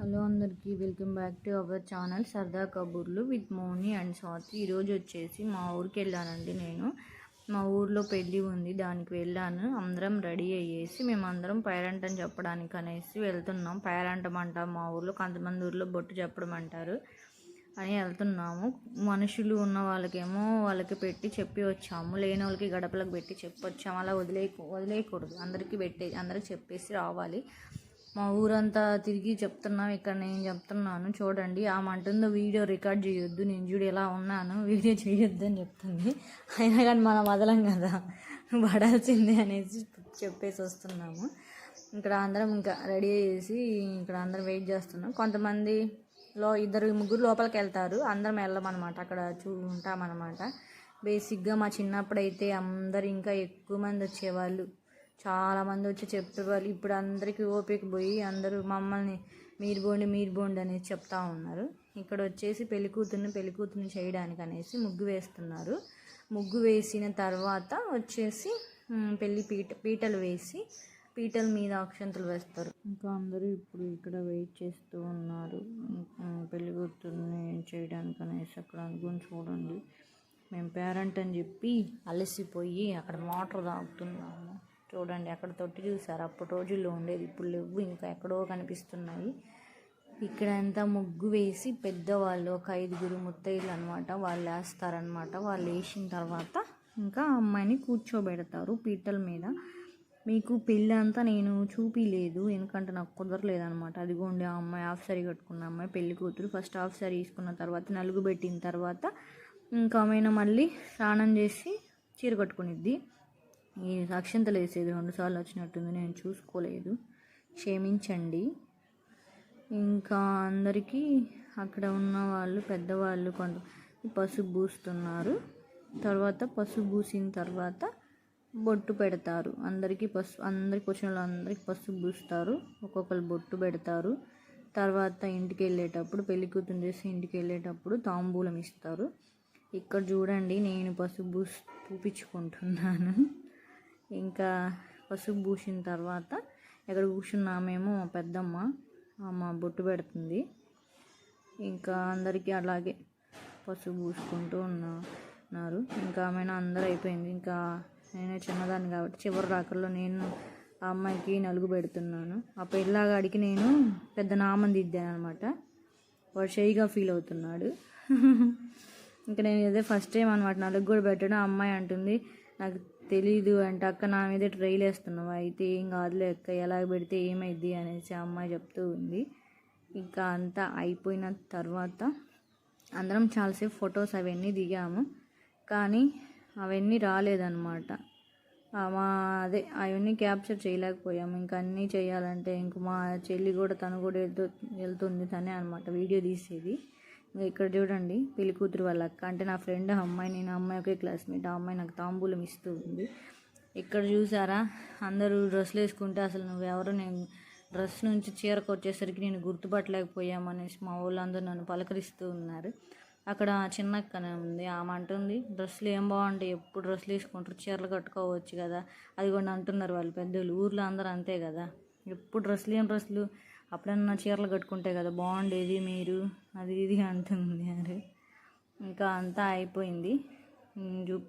Hello అందరికీ welcome back to our channel సరదా కబూర్లు విత్ మోని అండ్ స్వాతి. ఈరోజు వచ్చేసి మా ఊరికి వెళ్ళానండి నేను. మా ఊర్లో పెళ్ళి ఉంది దానికి వెళ్ళాను. అందరం రెడీ అయ్యేసి మేము అందరం పేరెంట్ అని చెప్పడానికి అనేసి వెళ్తున్నాం. పేరెంటం అంటాం మా ఊర్లో కొంతమంది ఊర్లో బొట్టు చెప్పడం అంటారు అని వెళ్తున్నాము. మనుషులు ఉన్న వాళ్ళకేమో వాళ్ళకి పెట్టి చెప్పి వచ్చాము. లేని వాళ్ళకి గడపలకు పెట్టి చెప్పి వచ్చాము అలా వదిలే వదిలేయకూడదు. అందరికీ పెట్టే అందరికి చెప్పేసి రావాలి. మా ఊరంతా తిరిగి చెప్తున్నాం ఇక్కడ నేను చెప్తున్నాను. చూడండి ఆమె అంటుందో వీడియో రికార్డ్ చేయొద్దు నేను చూడు ఎలా ఉన్నాను వీడియో చేయొద్దు అని చెప్తుంది. అయినా కానీ మనం వదలం కదా పడాల్సిందే అనేసి చెప్పేసి వస్తున్నాము. ఇక్కడ అందరం ఇంకా రెడీ చేసి ఇక్కడ అందరం వెయిట్ చేస్తున్నాం. కొంతమంది లో ఇద్దరు ముగ్గురు లోపలికి వెళ్తారు అందరం వెళ్ళమన్నమాట అక్కడ చూ ఉంటామన్నమాట. బేసిక్గా మా చిన్నప్పుడు అయితే అందరు ఇంకా ఎక్కువ మంది వచ్చేవాళ్ళు. చాలామంది వచ్చి చెప్పేవాళ్ళు. ఇప్పుడు అందరికీ ఓపిక పోయి అందరూ మమ్మల్ని మీరు బోండి మీరు బోండి అనేసి చెప్తా ఉన్నారు. ఇక్కడ వచ్చేసి పెళ్ళి కూతుర్ని పెళ్ళి కూతుర్ని చేయడానికి అనేసి ముగ్గు వేస్తున్నారు. ముగ్గు వేసిన తర్వాత వచ్చేసి పెళ్ళి పీట పీటలు వేసి పీటల మీద అక్షంతలు వేస్తారు. ఇంకా అందరూ ఇప్పుడు ఇక్కడ వెయిట్ చేస్తూ ఉన్నారు. పెళ్ళి కూతుర్ని చేయడానికి అనేసి అక్కడ అనుకుని చూడండి. మేము పేరెంట్ అని చెప్పి అలసిపోయి అక్కడ మోటార్ తాగుతున్నాము. చూడండి అక్కడ తొట్టి చూసారు? అప్పటి రోజుల్లో ఉండేది. ఇప్పుడు లేవు. ఇంకా ఎక్కడో కనిపిస్తున్నాయి. ఇక్కడ అంతా ముగ్గు వేసి పెద్దవాళ్ళు ఒక ఐదుగురు ముత్తైదులు అనమాట వాళ్ళు వేస్తారనమాట వాళ్ళు వేసిన తర్వాత ఇంకా అమ్మాయిని కూర్చోబెడతారు పీటల మీద. మీకు పెళ్ళి అంతా నేను చూపిలేదు. ఎందుకంటే నాకు కుదరలేదు అనమాట అదిగోండి ఆ అమ్మాయి హాఫ్ సారీ కట్టుకున్న అమ్మాయి పెళ్ళి కూతురు. ఫస్ట్ హాఫ్ సారీ తీసుకున్న తర్వాత నలుగు పెట్టిన తర్వాత ఇంకా ఆమెను మళ్ళీ స్నానం చేసి చీర కట్టుకునిద్ది. ఈ అక్షంతలు వేసేది రెండుసార్లు వచ్చినట్టుంది నేను చూసుకోలేదు. క్షమించండి. ఇంకా అందరికీ అక్కడ ఉన్న వాళ్ళు పెద్దవాళ్ళు కొంత పసుపు పూస్తున్నారు. తర్వాత పసుపు పూసిన తర్వాత బొట్టు పెడతారు. అందరికీ పసుపు అందరికి వచ్చిన వాళ్ళందరికీ పసుపు పూస్తారు. ఒక్కొక్కరు బొట్టు పెడతారు. తర్వాత ఇంటికి వెళ్ళేటప్పుడు పెళ్ళి కూతురు చేసి ఇంటికి వెళ్ళేటప్పుడు తాంబూలం ఇస్తారు. ఇక్కడ చూడండి నేను పసుపు పూసి పూపించుకుంటున్నాను. ఇంకా పసుపు పూసిన తర్వాత ఇక్కడ కూర్చున్నామేమో పెద్దమ్మ అమ్మ బొట్టు పెడుతుంది. ఇంకా అందరికీ అలాగే పసుపు పూసుకుంటూ ఉన్నా ఉన్నారు. ఇంకా ఆమె అందరూ అయిపోయింది. ఇంకా నేనే చిన్నదాన్ని కాబట్టి చివరి రాకల్లో నేను ఆ అమ్మాయికి నలుగు పెడుతున్నాను. ఆ పెళ్ళాగాడికి నేను పెద్ద నామం దిద్దాను అనమాట వాడు షైగా ఫీల్ అవుతున్నాడు. ఇంకా నేను ఇదే ఫస్ట్ టైం అనమాట నలుగు కూడా పెట్టడం ఆ అమ్మాయి అంటుంది నాకు తెలీదు అంటే అక్క నా మీద ట్రైల్ వేస్తున్నావు? అయితే ఏం కాదులే అక్క ఎలా పెడితే ఏమైద్ది? అనేసి ఆ అమ్మాయి చెప్తూ ఉంది. ఇంకా అంతా అయిపోయిన తర్వాత అందరం చాలాసేపు ఫొటోస్ అవన్నీ దిగాము. కానీ అవన్నీ రాలేదన్నమాట. మా అదే అవన్నీ క్యాప్చర్ చేయలేకపోయాము. ఇంకా అన్నీ చేయాలంటే ఇంక మా చెల్లి కూడా తను కూడా వెళ్తూ వెళ్తుంది తనే అనమాట వీడియో తీసేది. ఇక్కడ చూడండి పెళ్ళి కూతురు వాళ్ళ అక్క. అంటే నా ఫ్రెండ్ అమ్మాయి నేను అమ్మాయి ఒకే క్లాస్మేట్. ఆ అమ్మాయి నాకు తాంబూలం ఇస్తూ ఉంది ఇక్కడ చూసారా? అందరూ డ్రెస్సులు వేసుకుంటే అసలు నువ్వు నేను డ్రెస్ నుంచి చీరకు వచ్చేసరికి నేను గుర్తుపట్టలేకపోయామనేసి మా వాళ్ళందరూ నన్ను పలకరిస్తూ ఉన్నారు. అక్కడ చిన్న అక్కనే ఉంది. ఆమె అంటుంది డ్రెస్సులు ఏం బాగుంటాయి? ఎప్పుడు డ్రెస్సులు వేసుకుంటారు? చీరలు కట్టుకోవచ్చు కదా. అది కూడా అంటున్నారు వాళ్ళు పెద్దోళ్ళు. ఊర్లో అందరూ అంతే కదా. ఎప్పుడు డ్రెస్సులు ఏం డ్రెస్సులు? అప్పుడన్నా చీరలు కట్టుకుంటే కదా బాగుండేది మీరు? అది ఇది అంటుంది అరే. ఇంకా అంతా అయిపోయింది. ఉమ్,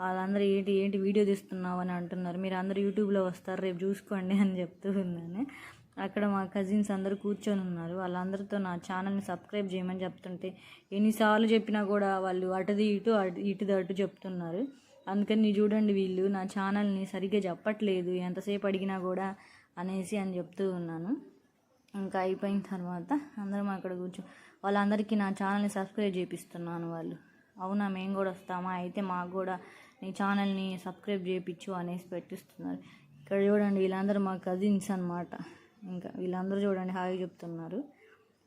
వాళ్ళందరూ ఏంటి ఏంటి వీడియో తీస్తున్నావు? అని అంటున్నారు. మీరు అందరూ యూట్యూబ్లో వస్తారు రేపు చూసుకోండి అని చెప్తూ ఉన్నాను అక్కడ మా కజిన్స్ అందరూ కూర్చొని ఉన్నారు. వాళ్ళందరితో నా ఛానల్ని సబ్స్క్రైబ్ చేయమని చెప్తుంటే ఎన్నిసార్లు చెప్పినా కూడా వాళ్ళు అటుది ఇటు అటు ఇటుది అటు చెప్తున్నారు. అందుకని చూడండి వీళ్ళు నా ఛానల్ని సరిగ్గా చెప్పట్లేదు ఎంతసేపు అడిగినా కూడా అనేసి అని చెప్తూ ఉన్నాను. ఇంకా అయిపోయిన తర్వాత అందరం అక్కడ కూర్చో వాళ్ళందరికీ నా ఛానల్ని సబ్స్క్రైబ్ చేపిస్తున్నాను వాళ్ళు. అవునా మేము కూడా వస్తామా? అయితే మాకు కూడా నీ ఛానల్ని సబ్స్క్రైబ్ చేయించు అనేసి పెట్టిస్తున్నారు. ఇక్కడ చూడండి వీళ్ళందరూ మా కజిన్స్ అన్నమాట. ఇంకా వీళ్ళందరూ చూడండి హాయి చెప్తున్నారు.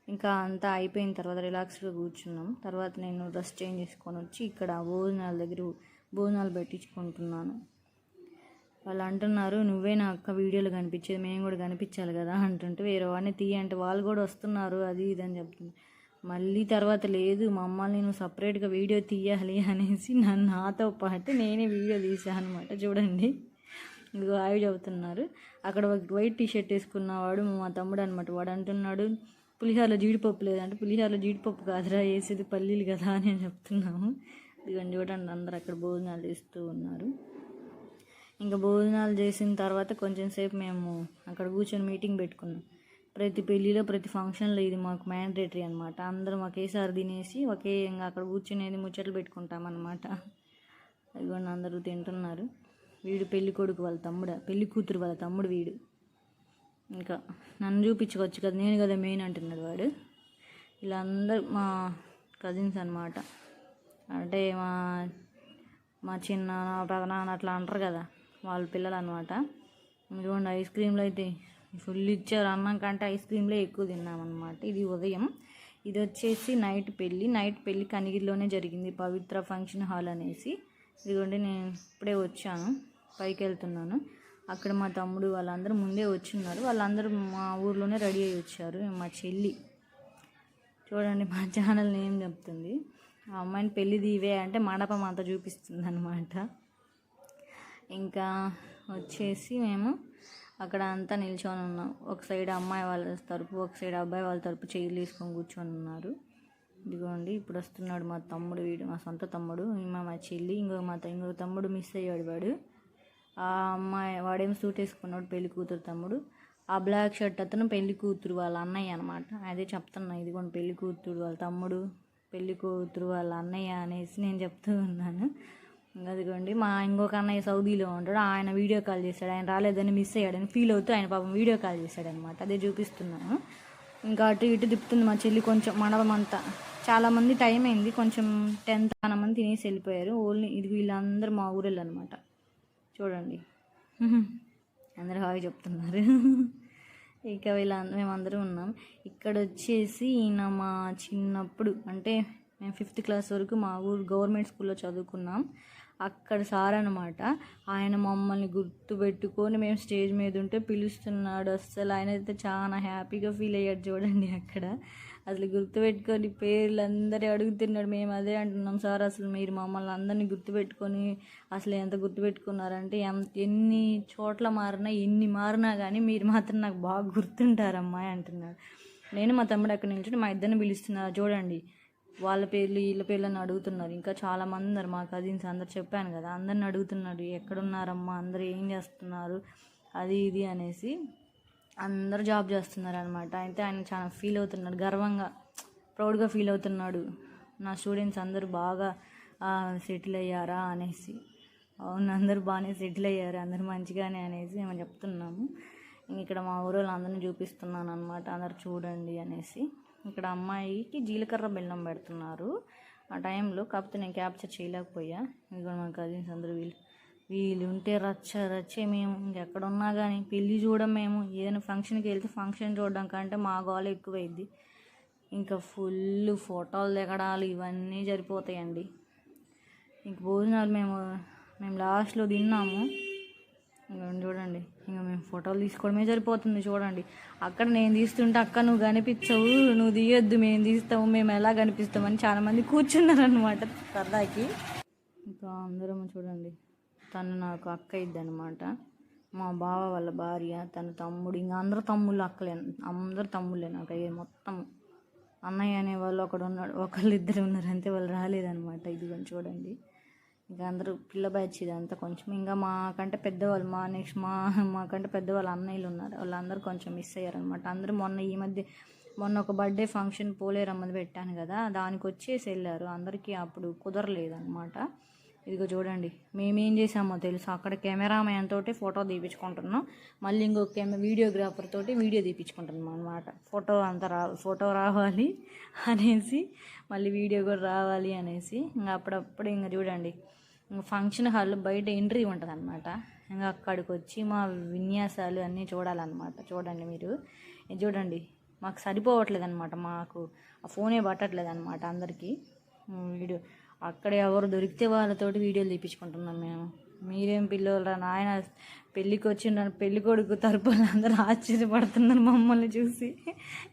ఇంకా అంతా అయిపోయిన తర్వాత రిలాక్స్గా కూర్చున్నాం. తర్వాత నేను డ్రెస్ చేంజ్ చేసుకొని వచ్చి ఇక్కడ భోజనాల దగ్గర భోజనాలు పెట్టించుకుంటున్నాను. వాళ్ళు అంటున్నారు నువ్వే నా అక్క వీడియోలు కనిపించేది మేము కూడా కనిపించాలి కదా అంటుంటే వేరే వాడిని తీయంటే వాళ్ళు కూడా వస్తున్నారు అది ఇది అని చెప్తుంది. మళ్ళీ తర్వాత లేదు మమ్మల్ని నేను సపరేట్గా వీడియో తీయాలి అనేసి నన్ను నాతో పాటు నేనే వీడియో తీసాను అనమాట చూడండి. ఇదిగో ఆవి చెబుతున్నారు. అక్కడ ఒక వైట్ టీ షర్ట్ వేసుకున్నవాడు మా తమ్ముడు అనమాట వాడు అంటున్నాడు పులిహారలో జీడిపప్పు లేదంటే పులిహారలో జీడిపప్పు కాదురా వేసేది పల్లీలు కదా అని చెప్తున్నాము. ఇదిగోండి చూడండి అందరు అక్కడ భోజనాలు ఇస్తూ ఉన్నారు. ఇంకా భోజనాలు చేసిన తర్వాత కొంచెం సేపు మేము అక్కడ కూర్చొని మీటింగ్ పెట్టుకున్నాం. ప్రతి పెళ్ళిలో ప్రతి ఫంక్షన్లో ఇది మాకు మ్యాండేటరీ అనమాట అందరం ఒకేసారి తినేసి ఒకే ఇంకా అక్కడ కూర్చునేది ముచ్చట్లు పెట్టుకుంటాం అనమాట ఇదిగోండి అందరూ తింటున్నారు. వీడు పెళ్ళి కొడుకు వాళ్ళ తమ్ముడు పెళ్ళి కూతురు వాళ్ళ తమ్ముడు వీడు. ఇంకా నన్ను చూపించుకోవచ్చు కదా నేను కదా మెయిన్ అంటున్నాడు వాడు. ఇలా అందరు మా కజిన్స్ అనమాట అంటే మా మా చిన్న పెదనాన్న అట్లా అంటారు కదా. వాళ్ళ పిల్లలు అనమాట ఇదిగోండి ఐస్ క్రీమ్లు అయితే ఫుల్ ఇచ్చారు. అన్నం కంటే ఐస్ క్రీమ్లే ఎక్కువ తిన్నామన్నమాట. ఇది ఉదయం. ఇది వచ్చేసి నైట్ పెళ్ళి. నైట్ పెళ్ళి కనిగిరిలోనే జరిగింది. పవిత్ర ఫంక్షన్ హాల్ అనేసి. ఇదిగోండి నేను ఇప్పుడే వచ్చాను. పైకి వెళ్తున్నాను. అక్కడ మా తమ్ముడు వాళ్ళందరూ ముందే వచ్చిన్నారు. వాళ్ళందరూ మా ఊర్లోనే రెడీ అయ్యి వచ్చారు. మా చెల్లి. చూడండి మా ఛానల్ నేమ్ చెప్తుంది. ఆ అమ్మాయిని పెళ్ళిది ఇవే అంటే మండపం అంతా చూపిస్తుంది అనమాట ఇంకా వచ్చేసి మేము అక్కడ అంతా నిల్చొని ఉన్నాం. ఒక సైడ్ అమ్మాయి వాళ్ళ తరపు ఒక సైడ్ అబ్బాయి వాళ్ళ తరపు చేయి తీసుకొని కూర్చొని ఉన్నారు. ఇదిగోండి ఇప్పుడు వస్తున్నాడు మా తమ్ముడు వీడు మా సొంత తమ్ముడు మా మా చెల్లి ఇంకో మా త- ఇంకో తమ్ముడు మిస్ అయ్యాడు వాడు. ఆ అమ్మాయి వాడేం సూట్ వేసుకున్నాడు పెళ్ళి కూతురు తమ్ముడు. ఆ బ్లాక్ షర్ట్ అతను పెళ్ళి కూతురు వాళ్ళ అన్నయ్య అనమాట అదే చెప్తున్నా ఇదిగోండి పెళ్ళి కూతురు వాళ్ళ తమ్ముడు పెళ్ళి కూతురు వాళ్ళ అన్నయ్య అనేసి నేను చెప్తూ ఉన్నాను. అదిగోండి మా ఇంకొక అన్నయ్య సౌదీలో ఉంటాడు ఆయన వీడియో కాల్ చేశాడు ఆయన రాలేదని మిస్ అయ్యాడని ఫీల్ అవుతూ ఆయన పాపం వీడియో కాల్ చేశాడు అనమాట అదే చూపిస్తున్నాను. ఇంకా అటు ఇటు తిప్పుతుంది మా చెల్లి కొంచెం మండపమంతా చాలామంది టైం అయింది కొంచెం టెన్త్ చాలా మంది తినేసి వెళ్ళిపోయారు ఓన్లీ ఇది వీళ్ళందరూ మా ఊరెళ్ళు అనమాట చూడండి. అందరూ హాయ్ చెప్తున్నారు. ఇక వీళ్ళ మేమందరూ ఉన్నాం. ఇక్కడ వచ్చేసి ఈయన మా చిన్నప్పుడు అంటే మేము ఫిఫ్త్ క్లాస్ వరకు మా ఊరు గవర్నమెంట్ స్కూల్లో చదువుకున్నాం. అక్కడ సార్ అనమాట ఆయన మమ్మల్ని గుర్తుపెట్టుకొని మేము స్టేజ్ మీద ఉంటే పిలుస్తున్నాడు అస్సలు. ఆయన అయితే చాలా హ్యాపీగా ఫీల్ అయ్యాడు చూడండి అక్కడ. అసలు గుర్తుపెట్టుకొని పేర్లు అందరూ అడుగుతున్నాడు మేము అదే అంటున్నాం సార్ అసలు మీరు మమ్మల్ని అందరినీ గుర్తుపెట్టుకొని అసలు ఎంత గుర్తుపెట్టుకున్నారంటే ఎంత ఎన్ని చోట్ల మారినా ఎన్ని మారినా కానీ మీరు మాత్రం నాకు బాగా గుర్తుంటారమ్మా అంటున్నాడు. నేను మా తమ్ముడు అక్కడ నిల్చుని మా ఇద్దరిని పిలుస్తున్నారు. చూడండి వాళ్ళ పేర్లు వీళ్ళ పేర్లను అడుగుతున్నారు. ఇంకా చాలామంది ఉన్నారు. మా కజిన్స్ అందరు చెప్పాను కదా అందరిని అడుగుతున్నాడు ఎక్కడున్నారమ్మా? అందరు ఏం చేస్తున్నారు? అది ఇది అనేసి అందరూ జాబ్ చేస్తున్నారు అనమాట అయితే ఆయన చాలా ఫీల్ అవుతున్నాడు. గర్వంగా ప్రౌడ్గా ఫీల్ అవుతున్నాడు. నా స్టూడెంట్స్ అందరూ బాగా సెటిల్ అయ్యారా అనేసి. అవును అందరూ బాగానే సెటిల్ అయ్యారు. అందరూ మంచిగానే అనేసి మేము చెప్తున్నాము. ఇక్కడ మా ఊరు వాళ్ళందరినీ చూపిస్తున్నాను అనమాట అందరు చూడండి అనేసి. ఇక్కడ అమ్మాయికి జీలకర్ర బెల్లం పెడుతున్నారు. ఆ టైంలో కాకపోతే నేను క్యాప్చర్ చేయలేకపోయా. ఇదిగో మా కజిన్స్ అందరూ వీళ్ళు వీళ్ళు ఉంటే రచ్చ రచ్చే మేము. ఇంకెక్కడ ఉన్నా కానీ పెళ్ళి చూడం మేము. ఏదైనా ఫంక్షన్కి వెళ్తే ఫంక్షన్ చూడడం కంటే మా గోల ఎక్కువైద్ది. ఇంకా ఫుల్ ఫోటోలు దిగడాలు ఇవన్నీ సరిపోతాయండి ఇంక భోజనాలు మేము మేము లాస్ట్లో తిన్నాము. ఇదిగోండి చూడండి. ఇంకా మేము ఫోటోలు తీసుకోవడమే సరిపోతుంది చూడండి. అక్కడ నేను తీస్తుంటే అక్క నువ్వు కనిపించవు నువ్వు తీయొద్దు మేము తీస్తాము మేము ఎలా కనిపిస్తామని చాలామంది కూర్చున్నారనమాట సరదాకి ఇంకా అందరం చూడండి. తను నాకు అక్క ఇద్దనమాట మా బావ వాళ్ళ భార్య తన తమ్ముడు ఇంకా అందరు తమ్ముళ్ళు అక్కలే. అందరు తమ్ముళ్ళే నాకు అయ్యే మొత్తం. అన్నయ్య అనే వాళ్ళు ఒకడు ఉన్నాడు. ఒకళ్ళు ఇద్దరు ఉన్నారు. అంతే వాళ్ళు రాలేదనమాట ఇదిగోని చూడండి. ఇంకా అందరూ పిల్ల బ్యాచ్ ఇదంతా కొంచెం ఇంకా మాకంటే పెద్దవాళ్ళు మా నెక్స్ట్ మా మాకంటే పెద్దవాళ్ళు అన్నయ్యలు ఉన్నారు. వాళ్ళందరూ కొంచెం మిస్ అయ్యారనమాట అందరూ మొన్న ఈ మధ్య మొన్న ఒక బర్త్డే ఫంక్షన్ పోలేరమ్మది పెట్టాను కదా దానికి వచ్చేసి వెళ్ళారు. అందరికీ అప్పుడు కుదరలేదనమాట ఇదిగో చూడండి మేమేం చేసామో తెలుసు? అక్కడ కెమెరామ్యాన్ తోటి ఫోటో తీపించుకుంటున్నాం మళ్ళీ ఇంకొక కెమె వీడియోగ్రాఫర్ తోటి వీడియో తీపించుకుంటున్నాం అనమాట ఫోటో అంత రా ఫోటో రావాలి అనేసి మళ్ళీ వీడియో కూడా రావాలి అనేసి ఇంకా అప్పుడప్పుడు ఇంకా చూడండి. ఫంక్షన్ హాల్ బయట ఎంట్రీ ఉంటుంది అనమాట ఇంకా అక్కడికి వచ్చి మా విన్యాసాలు అన్నీ చూడాలన్నమాట. చూడండి మీరు. చూడండి. మాకు సరిపోవట్లేదు అనమాట మాకు ఆ ఫోనే పట్టట్లేదు అనమాట అందరికీ వీడియో. అక్కడ ఎవరు దొరికితే వాళ్ళతోటి వీడియోలు తీపించుకుంటున్నాం మేము. మీరేం పిల్లలు నాయన పెళ్ళికి వచ్చిన పెళ్ళి కొడుకు తరపున అందరూ ఆశ్చర్యపడుతున్నారు మమ్మల్ని చూసి.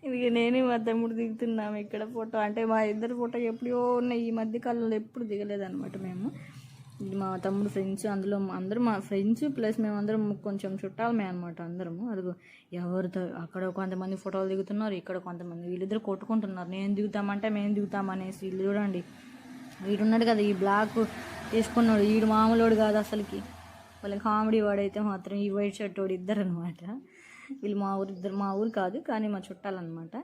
ఇది నేనే మా తమ్ముడు దిగుతున్నాము ఇక్కడ ఫోటో అంటే మా ఇద్దరు ఫోటో ఎప్పుడో ఉన్నాయి. ఈ మధ్య కాలంలో ఎప్పుడు దిగలేదన్నమాట మేము. మా తమ్ముడు ఫ్రెండ్స్ అందులో అందరూ మా ఫ్రెండ్స్ ప్లస్ మేమందరం కొంచెం చుట్టాలమే అనమాట అందరము. అదిగో ఎవరితో అక్కడ కొంతమంది ఫోటోలు దిగుతున్నారు ఇక్కడ కొంతమంది వీళ్ళిద్దరు కొట్టుకుంటున్నారు. నేను దిగుతామంటే మేము దిగుతామనేసి వీళ్ళు చూడండి. వీడున్నాడు కదా ఈ బ్లాక్ తీసుకున్నాడు వీడు మామూలుడు కాదు అసలుకి. వాళ్ళ కామెడీ వాడైతే మాత్రం ఈ వైట్ షర్ట్ వాడు ఇద్దరు అనమాట వీళ్ళు మా ఊరు ఇద్దరు మా ఊరు కాదు కానీ మా చుట్టాలన్నమాట.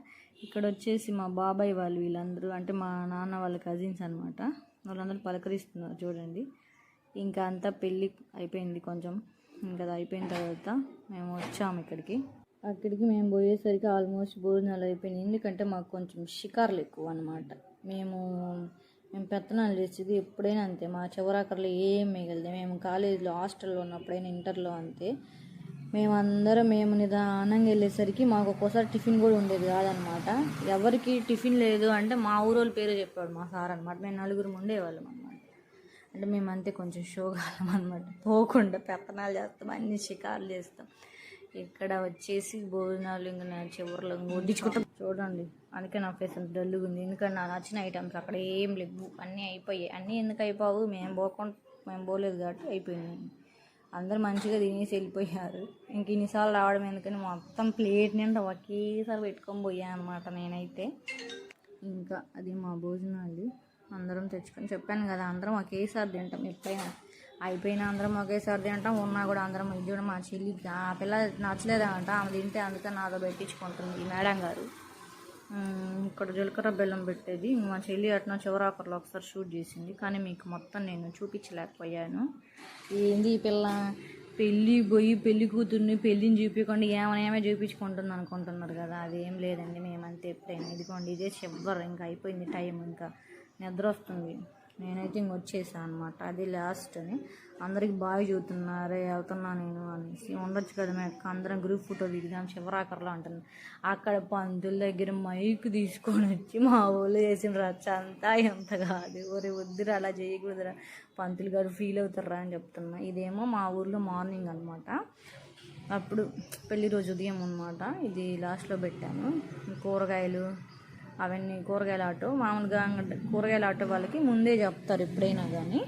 ఇక్కడ వచ్చేసి మా బాబాయ్ వాళ్ళు వీళ్ళందరూ అంటే మా నాన్న వాళ్ళ కజిన్స్ అనమాట వాళ్ళందరూ పలకరిస్తున్నారు చూడండి. ఇంకా అంతా పెళ్ళి అయిపోయింది కొంచెం. ఇంకా అది అయిపోయిన తర్వాత మేము వచ్చాము ఇక్కడికి. అక్కడికి మేము పోయేసరికి ఆల్మోస్ట్ భోజనాలు అయిపోయినాయి. ఎందుకంటే మాకు కొంచెం షికార్లు ఎక్కువ అనమాట మేము మేము పెత్తనాలు చేసేది ఎప్పుడైనా అంతే. మా చివరాకర్లో ఏం మిగలదే. మేము కాలేజీలో హాస్టల్లో ఉన్నప్పుడైనా ఇంటర్లో అంతే. మేమందరం మేము నిదానంగా వెళ్ళేసరికి మాకు ఒక్కోసారి టిఫిన్ కూడా ఉండేది కాదనమాట ఎవరికి టిఫిన్ లేదు అంటే మా ఊరోళ్ళ పేరు చెప్పాడు మా సార్ అనమాట మేము నలుగురు ఉండేవాళ్ళం అంటే మేమంతే కొంచెం షోగాలం అనమాట పోకుండా పెత్తనాలు చేస్తాం అన్ని షికార్లు చేస్తాం. ఇక్కడ వచ్చేసి భోజనాలు ఇంకా నా చివరిలో వడ్డించుకుంటాం. చూడండి అందుకే నా ఫేస్ అంత డల్లుగా ఉంది. ఎందుకంటే నా నచ్చిన ఐటమ్స్ అక్కడ ఏం లేవు. అన్నీ అయిపోయాయి. అన్నీ ఎందుకు అయిపోవు? మేము పోకుండా మేము పోలేదు కాబట్టి అయిపోయింది అందరూ మంచిగా తినేసి వెళ్ళిపోయారు. ఇంక ఇన్నిసార్లు రావడం ఎందుకని మొత్తం ప్లేట్ నిండా ఒకేసారి పెట్టుకొని పోయాను అనమాట నేనైతే. ఇంకా అది మా భోజనాలు. అందరం తెచ్చుకొని చెప్పాను కదా అందరం ఒకేసారి తింటాం. ఎప్పుడైనా అయిపోయినా అందరం ఒకేసారి తింటాం ఉన్నా కూడా అందరం ఇది కూడా మా చెల్లి ఆ పిల్ల నచ్చలేదంట ఆమె తింటే అందుకని నాతో పెట్టించుకుంటుంది ఈ మేడం గారు. ఇక్కడ జీలకర్ర బెల్లం పెట్టేది. మా చెల్లి అట్న చివరాకర్లో ఒకసారి షూట్ చేసింది కానీ మీకు మొత్తం నేను చూపించలేకపోయాను. ఏంది ఈ పిల్ల? పెళ్ళి పోయి పెళ్ళి కూతుర్ని పెళ్ళిని చూపించకుండా ఏమైనా ఏమే చూపించుకుంటుంది అనుకుంటున్నారు కదా అదేం లేదండి మేమంతే ఎప్పుడైనా. ఇదిగోండి ఇదే చివరి ఇంకా అయిపోయింది టైం ఇంకా. నిద్ర వస్తుంది. నేనైతే ఇంక వచ్చేసాను అనమాట అది లాస్ట్ అని. అందరికి బాగా చూస్తున్నారే వెళ్తున్నా నేను అనేసి. ఉండొచ్చు కదా మేము అందరం గ్రూప్ ఫోటో దిగుదాం శివరాకర్లో అంటుంది అక్కడ పంతుల దగ్గర మైక్ తీసుకొని వచ్చి మా ఊళ్ళో చేసిన రచ్చ అంతా ఎంత కాదు. ఒరే వద్దురా అలా చేయకూడదురా. పంతులు గారు ఫీల్ అవుతారా అని చెప్తున్నా. ఇదేమో మా ఊర్లో మార్నింగ్ అనమాట అప్పుడు పెళ్ళి రోజు ఉదయం అనమాట ఇది లాస్ట్లో పెట్టాను. కూరగాయలు అవన్నీ కూరగాయల ఆటో. మామూలుగా కూరగాయల ఆటో వాళ్ళకి ముందే చెప్తారు ఎప్పుడైనా కానీ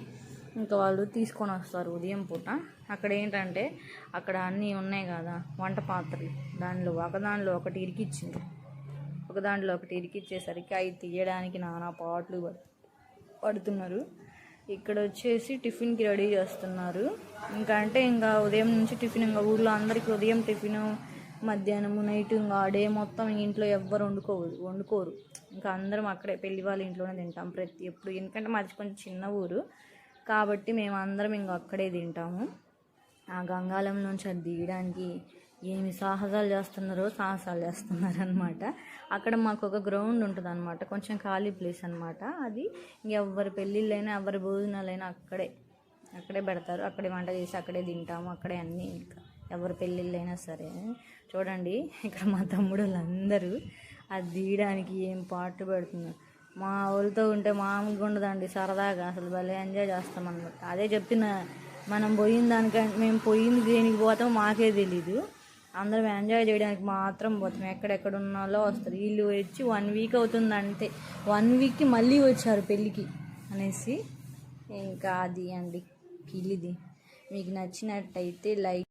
ఇంకా వాళ్ళు తీసుకొని వస్తారు ఉదయం పూట. అక్కడ ఏంటంటే అక్కడ అన్నీ ఉన్నాయి కదా వంట పాత్రలు. దానిలో ఒకదానిలో ఒకటి ఇరికిచ్చింది ఒకదానిలో ఒకటి ఇరికిచ్చేసరికి అవి తీయడానికి నానా పాటలు పడుతున్నారు. ఇక్కడ వచ్చేసి టిఫిన్కి రెడీ చేస్తున్నారు. ఇంకా అంటే ఇంకా ఉదయం నుంచి టిఫిన్ ఇంకా ఊర్లో అందరికీ ఉదయం టిఫిన్ మధ్యాహ్నము నైట్ ఇంకా ఆ డే మొత్తం ఇంట్లో ఎవ్వరు వండుకోరు వండుకోరు. ఇంకా అందరం అక్కడే పెళ్ళి వాళ్ళ ఇంట్లోనే తింటాం ప్రతి ఎప్పుడు. ఎందుకంటే మాది కొంచెం చిన్న ఊరు కాబట్టి మేము అందరం ఇంకా అక్కడే తింటాము. ఆ గంగాలం నుంచి అది దిగడానికి ఏమి సాహసాలు చేస్తున్నారో సాహసాలు చేస్తున్నారు అనమాట అక్కడ మాకు ఒక గ్రౌండ్ ఉంటుంది అనమాట కొంచెం ఖాళీ ప్లేస్ అనమాట అది ఎవరి పెళ్ళిళ్ళైనా ఎవరి భోజనాలైనా అక్కడే అక్కడే పెడతారు. అక్కడే వంట చేసి అక్కడే తింటాము. అక్కడే అన్నీ ఇంకా. ఎవరి పెళ్ళిళ్ళైనా సరే. చూడండి ఇక్కడ మా తమ్ముడు వాళ్ళందరూ అది తీయడానికి ఏం పాటు పెడుతున్నారు. మా వాళ్ళతో ఉంటే మామూలుగా ఉండదండి సరదాగా. అసలు భలే ఎంజాయ్ చేస్తాం అనమాట అదే చెప్తున్నా మనం పోయిన దానికంటే మేము పోయింది దేనికి పోతామో మాకే తెలీదు. అందరం ఎంజాయ్ చేయడానికి మాత్రం పోతాం. ఎక్కడెక్కడ ఉన్నాలో వస్తారు వీళ్ళు వచ్చి వన్ వీక్ అవుతుంది అంతే. వన్ వీక్కి మళ్ళీ వచ్చారు పెళ్ళికి అనేసి. ఇంకా అది అండి పిల్లిది మీకు నచ్చినట్టయితే లైక్